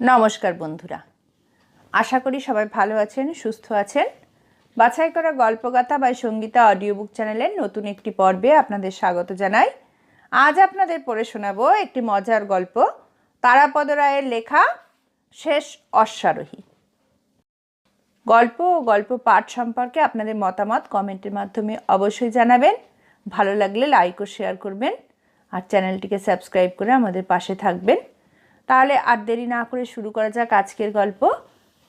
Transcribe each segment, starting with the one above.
নমস্কার বন্ধুরা। আশা করি সবাই ভালো আছেন, সুস্থ আছেন। বাছাই করা গল্পগাথা বা সঙ্গীতা অডিও বুক চ্যানেলের নতুন একটি পর্বে আপনাদের স্বাগত জানাই। আজ আপনাদের পড়ে শোনাবো একটি মজার গল্প, তারাপদ রায়ের লেখা শেষ অশ্বারোহী। গল্প ও গল্প পাঠ সম্পর্কে আপনাদের মতামত কমেন্টের মাধ্যমে অবশ্যই জানাবেন। ভালো লাগলে লাইক ও শেয়ার করবেন। আর চ্যানেলটিকে সাবস্ক্রাইব করে আমাদের পাশে থাকবেন। তাহলে আর দেরি না করে শুরু করা যাক আজকের গল্প।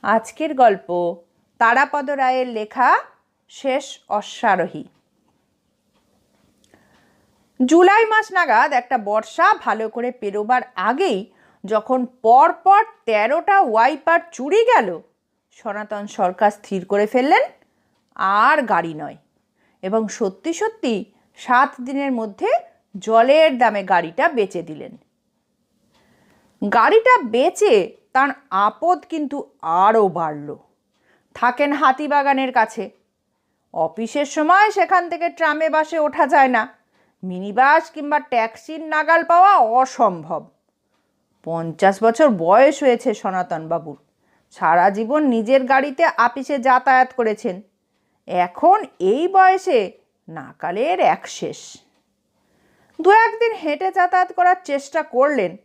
আজকের গল্প, তারাপদ রায়ের লেখা শেষ অশ্বারোহী। জুলাই মাস নাগাদ একটা বর্ষা ভালো করে পেরোবার আগেই যখন পরপর তেরোটা ওয়াইপার চুরি গেল, সনাতন সরকার স্থির করে ফেললেন, আর গাড়ি নয়। এবং সত্যি সত্যি সাত দিনের মধ্যে জলের দামে গাড়িটা বেচে দিলেন। গাড়িটা বেচে তার আপদ কিন্তু আরও বাড়ল। থাকেন হাতিবাগানের কাছে। অফিসের সময় সেখান থেকে ট্রামে বাসে ওঠা যায় না। মিনি বাস কিংবা ট্যাক্সির নাগাল পাওয়া অসম্ভব। পঞ্চাশ বছর বয়স হয়েছে সনাতন বাবুর সারা জীবন নিজের গাড়িতে আপিসে যাতায়াত করেছেন। এখন এই বয়সে নাকালের এক শেষ। দু একদিন হেঁটে যাতায়াত করার চেষ্টা করলেন।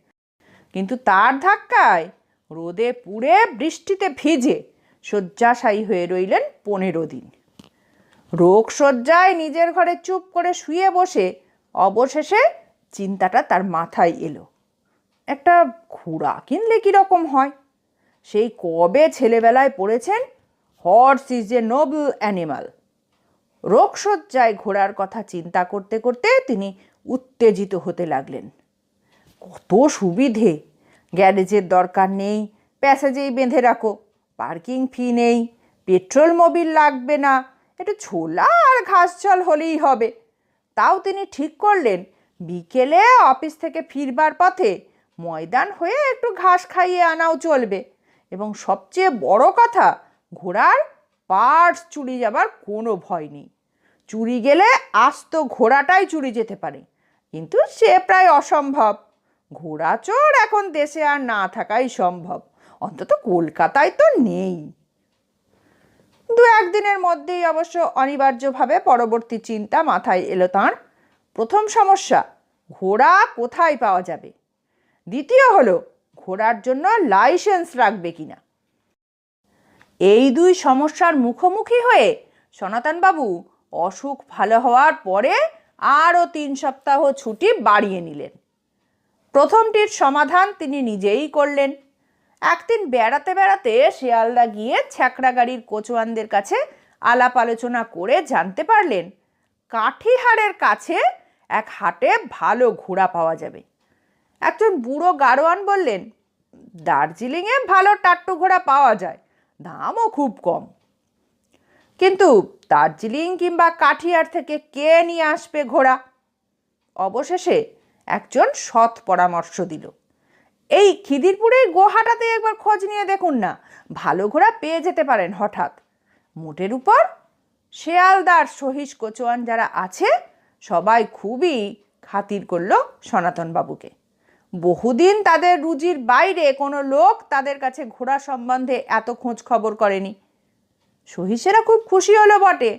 কিন্তু তার ধাক্কায় রোদে পুড়ে বৃষ্টিতে ভিজে শয্যাশায়ী হয়ে রইলেন পনেরো দিন। রোগ শয্যায় নিজের ঘরে চুপ করে শুয়ে বসে অবশেষে চিন্তাটা তার মাথায় এলো। একটা ঘোড়া কিনলে কীরকম হয়? সেই কবে ছেলেবেলায় পড়েছেন horse is a noble animal. রোগশয্যায় ঘোড়ার কথা চিন্তা করতে করতে তিনি উত্তেজিত হতে লাগলেন। কত সুবিধে? গ্যারেজের দরকার নেই, প্যাসেজেই বেঁধে রাখো, পার্কিং ফি নেই, পেট্রোল মোবিল লাগবে না, একটু ছোলা আর ঘাস জল হলেই হবে। তাও তিনি ঠিক করলেন, বিকেলে অফিস থেকে ফিরবার পথে ময়দান হয়ে একটু ঘাস খাইয়ে আনাও চলবে। এবং সবচেয়ে বড় কথা, ঘোড়ার পার্টস চুরি যাবার কোনো ভয় নেই। চুরি গেলে আস্ত ঘোড়াটাই চুরি যেতে পারে, কিন্তু সে প্রায় অসম্ভব। ঘোড়া চোর এখন দেশে আর না থাকাই সম্ভব। অন্তত কলকাতায় তো নেই। দু একদিনের মধ্যেই অবশ্য অনিবার্যভাবে পরবর্তী চিন্তা মাথায় এলো তাঁর প্রথম সমস্যা, ঘোড়া কোথায় পাওয়া যাবে? দ্বিতীয় হলো, ঘোড়ার জন্য লাইসেন্স রাখবে কিনা? এই দুই সমস্যার মুখোমুখি হয়ে সনাতনবাবু অসুখ ভালো হওয়ার পরে আরও তিন সপ্তাহ ছুটি বাড়িয়ে নিলেন। প্রথমটির সমাধান তিনি নিজেই করলেন। একদিন বেড়াতে বেড়াতে শিয়ালদা গিয়ে ছ্যাকড়া গাড়ির কোচওয়ানদের কাছে আলাপ আলোচনা করে জানতে পারলেন, কাঠিহারের কাছে এক হাটে ভালো ঘোড়া পাওয়া যাবে। একজন বুড়ো গারোয়ান বললেন, দার্জিলিংয়ে ভালো টাট্টু ঘোড়া পাওয়া যায়, দামও খুব কম। কিন্তু দার্জিলিং কিংবা কাঠিয়ার থেকে কে নিয়ে আসবে ঘোড়া? অবশেষে একজন সৎ পরামর্শ দিল। এই খিদিরপুরে গোহাটাতে একবার খোঁজ নিয়ে দেখুন না, ভালো ঘোড়া পেয়ে যেতে পারেন হঠাৎ। মোটের উপর? শেয়ালদার সহিস কোচোয়ান যারা আছে, সবাই খুবই খাতির করল সনাতন বাবুকে বহুদিন তাদের রুজির বাইরে কোনো লোক তাদের কাছে ঘোড়া সম্বন্ধে এত খোঁজ খবর করেনি। সহিসেরা খুব খুশি হলো বটে,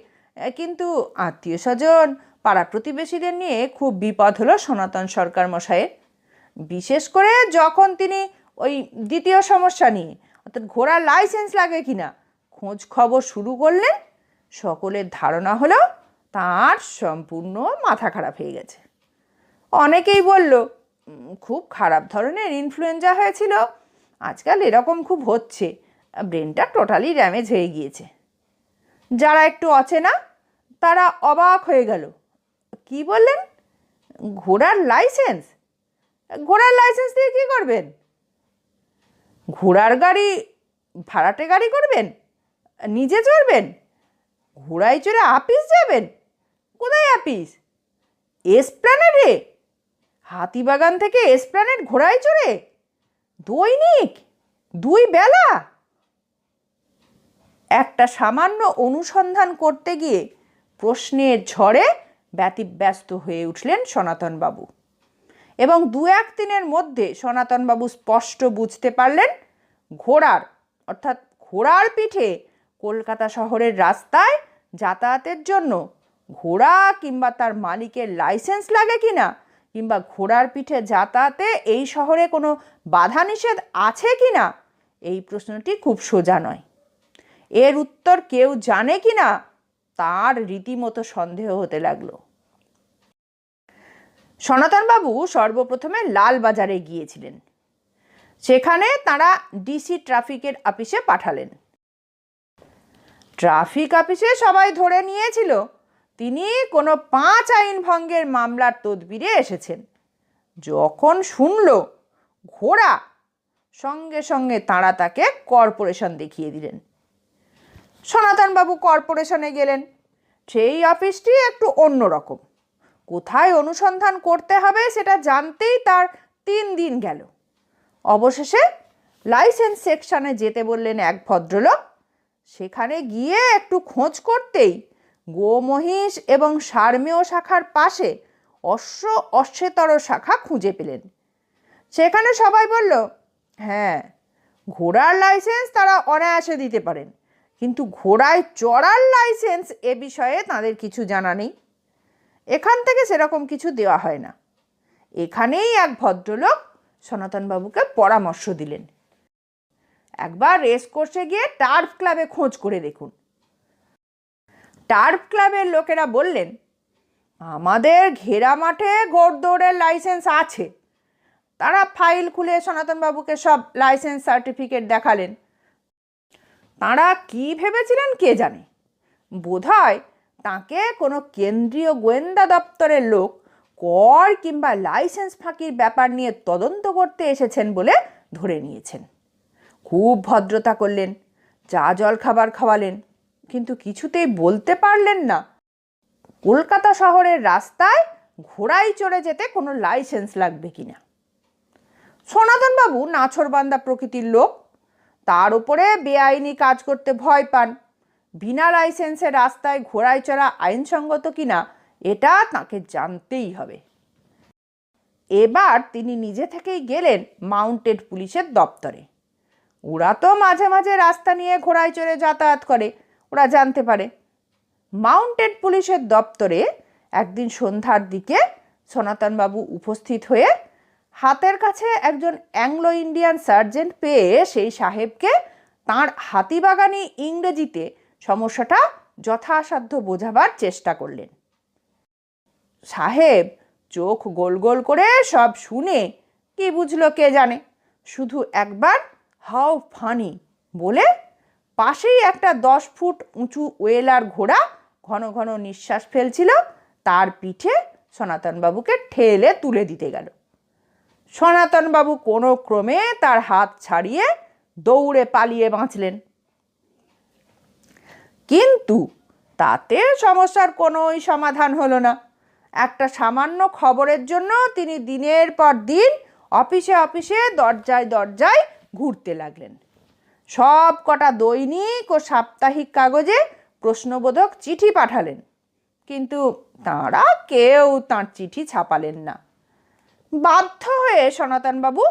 কিন্তু আত্মীয় স্বজন পাড়া প্রতিবেশীদের নিয়ে খুব বিপদ হলো সনাতন সরকার মশাইয়ের। বিশেষ করে যখন তিনি ওই দ্বিতীয় সমস্যা নিয়ে, অর্থাৎ ঘোড়ার লাইসেন্স লাগে কিনা, খোঁজ খবর শুরু করলেন সকলের ধারণা হলো তার সম্পূর্ণ মাথা খারাপ হয়ে গেছে। অনেকেই বলল খুব খারাপ ধরনের ইনফ্লুয়েঞ্জা হয়েছিল। আজকাল এরকম খুব হচ্ছে। ব্রেনটা টোটালি ড্যামেজ হয়ে গিয়েছে। যারা একটু অচেনা, তারা অবাক হয়ে গেল। কি বললেন? ঘোড়ার লাইসেন্স ঘোড়ার লাইসেন্স দিয়ে কী করবেন? ঘোড়ার গাড়ি, ভাড়াটে গাড়ি করবেন? নিজে চড়বেন? ঘোড়ায় চড়ে আপিস যাবেন? কোথায় আপিস? এসপ্ল্যানেডে হাতিবাগান থেকে এসপ্ল্যানেড ঘোড়ায় চড়ে? দৈনিক? দুই বেলা? একটা সামান্য অনুসন্ধান করতে গিয়ে প্রশ্নের ঝড়ে ব্যতিব্যস্ত হয়ে উঠলেন সনাতনবাবু। এবং দু এক দিনের মধ্যে সনাতনবাবু স্পষ্ট বুঝতে পারলেন, ঘোড়ার, অর্থাৎ ঘোড়ার পিঠে কলকাতা শহরের রাস্তায় যাতায়াতের জন্য ঘোড়া কিংবা তার মালিকের লাইসেন্স লাগে কি না, কিংবা ঘোড়ার পিঠে যাতায়াতে এই শহরে কোনো বাধা নিষেধ আছে কি না, এই প্রশ্নটি খুব সোজা নয়। এর উত্তর কেউ জানে কি না, তার রীতিমতো সন্দেহ হতে লাগল। সনাতনবাবু সর্বপ্রথমে লালবাজারে গিয়েছিলেন। সেখানে তারা ডিসি ট্রাফিকের অফিসে পাঠালেন। ট্রাফিক অফিসে সবাই ধরে নিয়েছিল। তিনি কোনো পাঁচ আইন ভঙ্গের মামলার তদবিরে এসেছেন। যখন শুনল, ঘোড়া সঙ্গে সঙ্গে তাঁরা তাকে কর্পোরেশন দেখিয়ে দিলেন। সনাতনবাবু কর্পোরেশনে গেলেন। সেই অফিসটি একটু অন্যরকম। কোথায় অনুসন্ধান করতে হবে সেটা জানতেই তার তিন দিন গেল। অবশেষে লাইসেন্স সেকশনে যেতে বললেন এক ভদ্রলোক। সেখানে গিয়ে একটু খোঁজ করতেই গোমহিষ এবং সারমেয় শাখার পাশে অশ্ব অশ্বেতর শাখা খুঁজে পেলেন। সেখানে সবাই বলল হ্যাঁ ঘোড়ার লাইসেন্স তারা অনায়াসে দিতে পারেন। কিন্তু ঘোড়ায় চড়ার লাইসেন্স এ বিষয়ে তাদের কিছু জানা নেই। এখান থেকে সেরকম কিছু দেওয়া হয় না। এখানেই এক ভদ্রলোক সনাতনবাবুকে পরামর্শ দিলেন। একবার রেস কোর্সে গিয়ে টার্ফ ক্লাবে খোঁজ করে দেখুন। টার্ফ ক্লাবের লোকেরা বললেন, আমাদের ঘেরা মাঠে ঘোড়দৌড়ের লাইসেন্স আছে। তারা ফাইল খুলে সনাতনবাবুকে সব লাইসেন্স সার্টিফিকেট দেখালেন। তাঁরা কি ভেবেছিলেন কে জানে? বোধহয় তাকে কোনো কেন্দ্রীয় গোয়েন্দা দপ্তরের লোক কর কিংবা লাইসেন্স ফাঁকির ব্যাপার নিয়ে তদন্ত করতে এসেছেন বলে ধরে নিয়েছেন। খুব ভদ্রতা করলেন, চা জল খাবার খাওয়ালেন, কিন্তু কিছুতেই বলতে পারলেন না। কলকাতা শহরের রাস্তায় ঘোড়ায় চড়ে যেতে কোনো লাইসেন্স লাগবে কিনা? সনাতনবাবু নাছরবান্দা প্রকৃতির লোক, তার উপরে বেআইনি কাজ করতে ভয় পান। বিনা লাইসেন্সে রাস্তায় ঘোড়ায় চড়া আইনসঙ্গত কিনা, এটা তাকে জানতেই হবে। এবার তিনি নিজে থেকেই গেলেন মাউন্টেড পুলিশের দপ্তরে। ওরা তো মাঝে মাঝে রাস্তা নিয়ে ঘোড়ায় চড়ে যাতায়াত করে, ওরা জানতে পারে। মাউন্টেড পুলিশের দপ্তরে একদিন সন্ধ্যার দিকে সনাতনবাবু উপস্থিত হয়ে হাতের কাছে একজন অ্যাংলো ইন্ডিয়ান সার্জেন্ট পেয়ে সেই সাহেবকে তাঁর হাতিবাগানি ইংরেজিতে সমস্যাটা যথাসাধ্য বোঝাবার চেষ্টা করলেন। সাহেব চোখ গোল গোল করে সব শুনে কি বুঝলো কে জানে? শুধু একবার হাউ ফানি বলে পাশেই একটা দশ ফুট উঁচু ওয়েলার ঘোড়া ঘন ঘন নিঃশ্বাস ফেলছিল, তার পিঠে সনাতনবাবুকে ঠেলে তুলে দিতে গেল। সনাতনবাবু কোনো ক্রমে তার হাত ছাড়িয়ে দৌড়ে পালিয়ে বাঁচলেন। কিন্তু তাতে সমস্যার কোনোই সমাধান হলো না। একটা সামান্য খবরের জন্য তিনি দিনের পর দিন অফিসে অফিসে, দরজায় দরজায় ঘুরতে লাগলেন। সব কটা দৈনিক ও সাপ্তাহিক কাগজে প্রশ্নবোধক চিঠি পাঠালেন। কিন্তু তাঁরা কেউ তাঁর চিঠি ছাপালেন না। বাধ্য হয়ে সনাতনবাবু,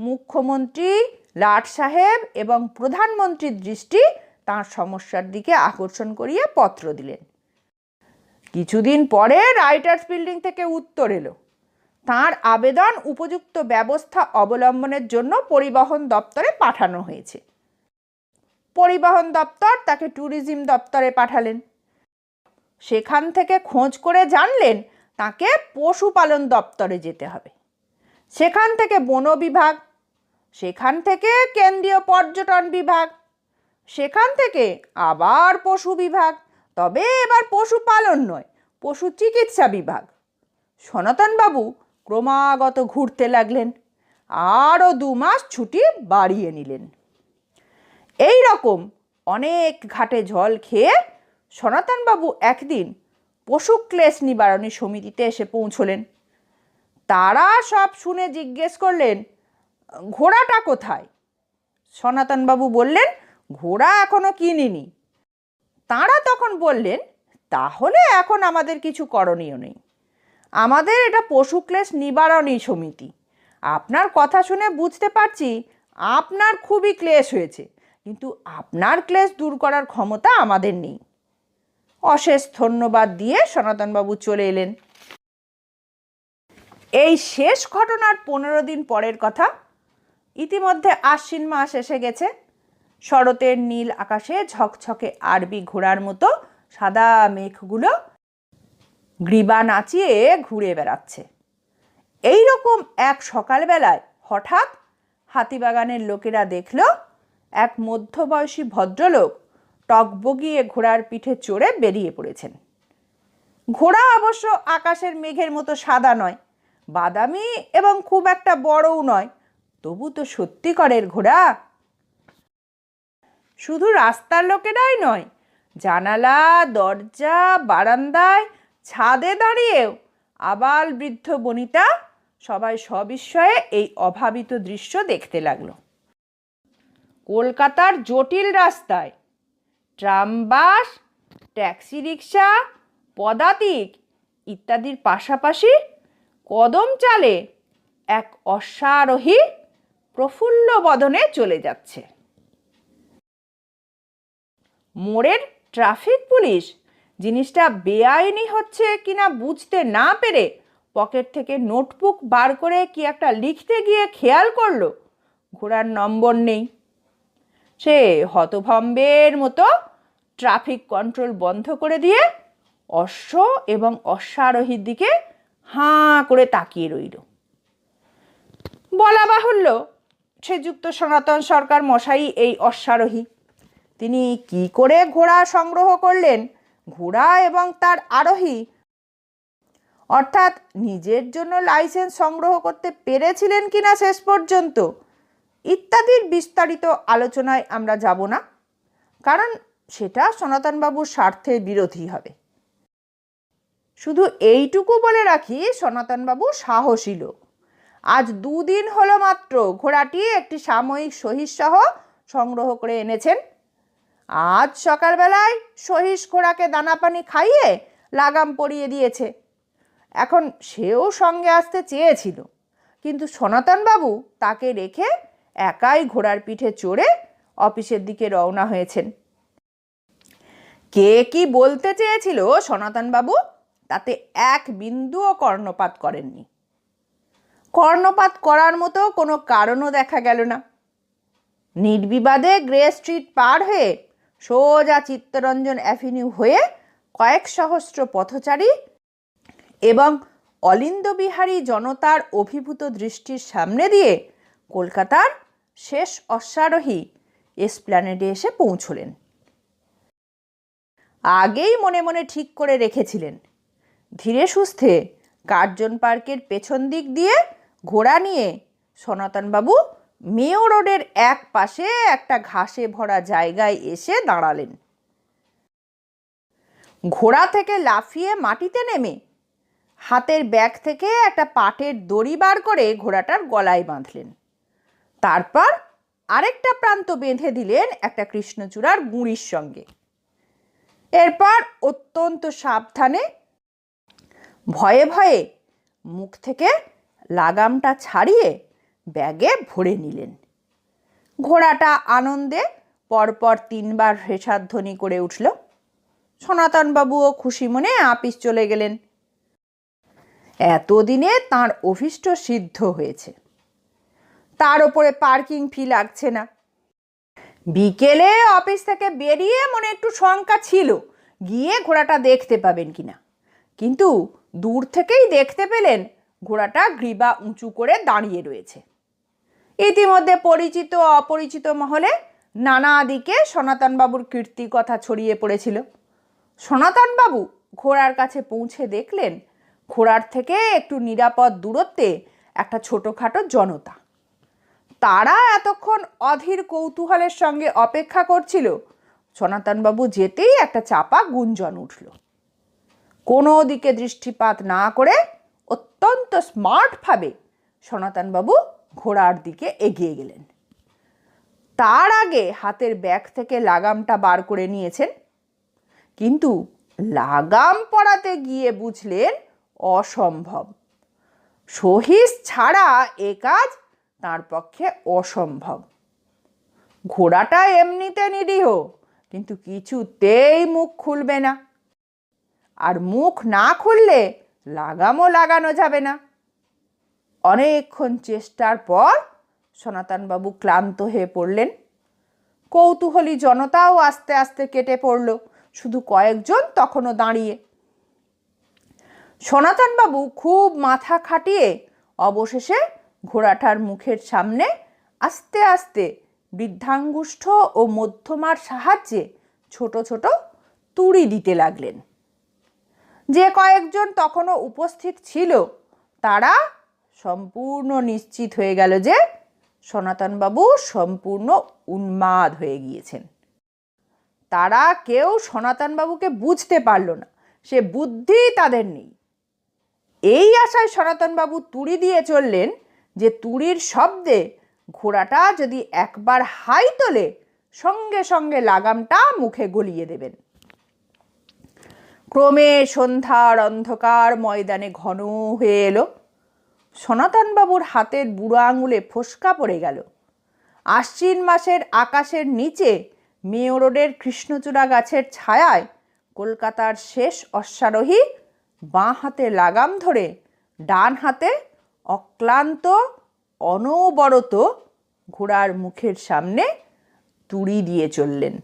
মুখ্যমন্ত্রী, লাট সাহেব এবং প্রধানমন্ত্রীর দৃষ্টি তাঁর সমস্যার দিকে আকর্ষণ করিয়ে পত্র দিলেন। কিছুদিন পরে রাইটার্স বিল্ডিং থেকে উত্তর এলো। তাঁর আবেদন উপযুক্ত ব্যবস্থা অবলম্বনের জন্য পরিবহন দপ্তরে পাঠানো হয়েছে। পরিবহন দপ্তর তাকে ট্যুরিজম দপ্তরে পাঠালেন। সেখান থেকে খোঁজ করে জানলেন তাকে পশুপালন দপ্তরে যেতে হবে। সেখান থেকে বন বিভাগ, সেখান থেকে কেন্দ্রীয় পর্যটন বিভাগ সেখান থেকে আবার পশু বিভাগ, তবে এবার পশুপালন নয়, পশু চিকিৎসা বিভাগ। সনাতনবাবু ক্রমাগত ঘুরতে লাগলেন, আরও দু মাস ছুটি বাড়িয়ে নিলেন। এই রকম অনেক ঘাটে জল খেয়ে সনাতনবাবু একদিন পশু ক্লেশ নিবারণী সমিতিতে এসে পৌঁছলেন। তারা সব শুনে জিজ্ঞেস করলেন, ঘোড়াটা কোথায়? সনাতনবাবু বললেন ঘোড়া এখনও কিনিনি। তাঁরা তখন বললেন, তাহলে এখন আমাদের কিছু করণীয় নেই। আমাদের এটা পশু ক্লেশ নিবারণী সমিতি। আপনার কথা শুনে বুঝতে পারছি, আপনার খুবই ক্লেশ হয়েছে, কিন্তু আপনার ক্লেশ দূর করার ক্ষমতা আমাদের নেই। অশেষ ধন্যবাদ দিয়ে সনাতনবাবু চলে এলেন। এই শেষ ঘটনার পনেরো দিন পরের কথা। ইতিমধ্যে আশ্বিন মাস এসে গেছে। শরতের নীল আকাশে ঝকঝকে আরবি ঘোড়ার মতো সাদা মেঘগুলো গ্রীবা নাচিয়ে ঘুরে বেড়াচ্ছে। এই রকম এক সকালবেলায় হঠাৎ হাতিবাগানের লোকেরা দেখল, এক মধ্যবয়সী ভদ্রলোক টকবগিয়ে ঘোড়ার পিঠে চড়ে বেরিয়ে পড়েছেন। ঘোড়া অবশ্য আকাশের মেঘের মতো সাদা নয়, বাদামি এবং খুব একটা বড়ও নয়, তবু তো সত্যিকারের ঘোড়া। শুধু রাস্তার লোকেরাই নয়, জানালা, দরজা, বারান্দায়, ছাদে দাঁড়িয়েও আবাল বৃদ্ধ বনিতা সবাই সবিস্ময়ে এই অভাবিত দৃশ্য দেখতে লাগল। কলকাতার জটিল রাস্তায় ট্রাম বাস, ট্যাক্সি রিক্সা পদাতিক ইত্যাদির পাশাপাশি কদম চালে এক অশ্বারোহী প্রফুল্ল বদনে চলে যাচ্ছে। মোড়ের ট্রাফিক পুলিশ। জিনিসটা বেআইনি হচ্ছে কিনা বুঝতে না পেরে পকেট থেকে নোটবুক বার করে কি একটা লিখতে গিয়ে খেয়াল করল? ঘোড়ার নম্বর নেই। সে হতভম্বের মতো ট্রাফিক কন্ট্রোল বন্ধ করে দিয়ে অশ্ব এবং অশ্বারোহীর দিকে হাঁ করে তাকিয়ে রইল। বলা বাহুল্য, শ্রীযুক্ত সনাতন সরকার মশাই এই অশ্বারোহী। তিনি কি করে ঘোড়া সংগ্রহ করলেন? ঘোড়া এবং তার আরোহী। অর্থাৎ নিজের জন্য লাইসেন্স সংগ্রহ করতে পেরেছিলেন কিনা শেষ পর্যন্ত? ইত্যাদির বিস্তারিত আলোচনায় আমরা যাব না, কারণ সেটা সনাতনবাবুর স্বার্থের বিরোধী হবে। শুধু এইটুকু বলে রাখি, সনাতনবাবু সাহসী লোক। আজ দুদিন হলো মাত্র ঘোড়াটি একটি সাময়িক সহিসহ সংগ্রহ করে এনেছেন। আজ সকালবেলায় সহিস ঘোড়াকে দানা পানি খাইয়ে লাগাম পরিয়ে দিয়েছে। এখন সেও সঙ্গে আসতে চেয়েছিল। কিন্তু সনাতনবাবু তাকে রেখে একাই ঘোড়ার পিঠে চড়ে অফিসের দিকে রওনা হয়েছেন। কে কি বলতে চেয়েছিল সনাতনবাবু? তাতে এক বিন্দুও কর্ণপাত করেননি। কর্ণপাত করার মতো কোনো কারণও দেখা গেল না। নির্বিবাদে গ্রে স্ট্রিট পার হয়ে সোজা চিত্তরঞ্জন অ্যাভিনিউ হয়ে কয়েক সহস্র পথচারী এবং অলিন্দবিহারী জনতার অভিভূত দৃষ্টির সামনে দিয়ে কলকাতার শেষ অশ্বারোহী এসপ্ল্যানেডে এসে পৌঁছলেন। আগেই মনে মনে ঠিক করে রেখেছিলেন। ধীরে সুস্থে কার্জন পার্কের পেছন দিক দিয়ে ঘোড়া নিয়ে সনাতনবাবু মেয়ো রোডের এক পাশে একটা ঘাসে ভরা জায়গায় এসে দাঁড়ালেন। ঘোড়া থেকে লাফিয়ে মাটিতে নেমে, হাতের ব্যাগ থেকে একটা পাটের দড়ি বার করে ঘোড়াটার গলায় বাঁধলেন। তারপর আরেকটা প্রান্ত বেঁধে দিলেন একটা কৃষ্ণচূড়ার গুঁড়ির সঙ্গে। এরপর অত্যন্ত সাবধানে, ভয়ে ভয়ে মুখ থেকে লাগামটা ছাড়িয়ে ব্যাগে ভরে নিলেন। ঘোড়াটা আনন্দে পরপর তিনবার হেসাধ্বনি করে উঠল। সনাতনবাবুও খুশি মনে আপিস চলে গেলেন। এতদিনে তার অভিষ্ট সিদ্ধ হয়েছে। তার ওপরে পার্কিং ফি লাগছে না। বিকেলে অফিস থেকে বেরিয়ে মনে একটু শঙ্কা ছিল, গিয়ে ঘোড়াটা দেখতে পাবেন কিনা। কিন্তু দূর থেকেই দেখতে পেলেন, ঘোড়াটা গ্রীবা উঁচু করে দাঁড়িয়ে রয়েছে। ইতিমধ্যে পরিচিত অপরিচিত মহলে নানা দিকে সনাতনবাবুর কীর্তি কথা ছড়িয়ে পড়েছিল। সনাতনবাবু ঘোড়ার কাছে পৌঁছে দেখলেন, ঘোড়ার থেকে একটু নিরাপদ দূরত্বে একটা ছোটোখাটো জনতা। তারা এতক্ষণ অধীর কৌতূহলের সঙ্গে অপেক্ষা করছিল। সনাতনবাবু যেতেই একটা চাপা গুঞ্জন উঠল। কোনো দিকে দৃষ্টিপাত না করে অত্যন্ত স্মার্টভাবে সনাতনবাবু ঘোড়ার দিকে এগিয়ে গেলেন। তার আগে হাতের ব্যাগ থেকে লাগামটা বার করে নিয়েছেন। কিন্তু লাগাম পরাতে গিয়ে বুঝলেন অসম্ভব। সহিস ছাড়া এ কাজ তার পক্ষে অসম্ভব। ঘোড়াটা এমনিতে নিরীহ, কিন্তু কিছুতেই মুখ খুলবে না। আর মুখ না খুললে লাগামও লাগানো যাবে না। অনেকক্ষণ চেষ্টার পর সনাতনবাবু ক্লান্ত হয়ে পড়লেন। কৌতূহলী জনতাও আস্তে আস্তে কেটে পড়ল, শুধু কয়েকজন তখনও দাঁড়িয়ে। সনাতনবাবু খুব মাথা খাটিয়ে অবশেষে ঘোড়াটার মুখের সামনে আস্তে আস্তে বৃদ্ধাঙ্গুষ্ঠ ও মধ্যমার সাহায্যে ছোট ছোট তুড়ি দিতে লাগলেন। যে কয়েকজন তখনও উপস্থিত ছিল, তারা সম্পূর্ণ নিশ্চিত হয়ে গেল যে সনাতনবাবু সম্পূর্ণ উন্মাদ হয়ে গিয়েছেন। তারা কেউ সনাতনবাবুকে বুঝতে পারল না। সে বুদ্ধি তাদের নেই। এই আশায় সনাতনবাবু তুড়ি দিয়ে চললেন যে তুড়ির শব্দে ঘোড়াটা যদি একবার হাই তোলে, সঙ্গে সঙ্গে লাগামটা মুখে গলিয়ে দেবেন। ক্রমে সন্ধ্যার অন্ধকার ময়দানে ঘন হয়ে এলো। সনাতনবাবুর হাতের বুড়ো আঙুলে ফোসকা পড়ে গেল। আশ্বিন মাসের আকাশের নিচে মেয় রোডের কৃষ্ণচূড়া গাছের ছায়ায় কলকাতার শেষ অশ্বারোহী বাঁ হাতে লাগাম ধরে, ডান হাতে অক্লান্ত, অনবরত ঘোড়ার মুখের সামনে তুড়ি দিয়ে চললেন।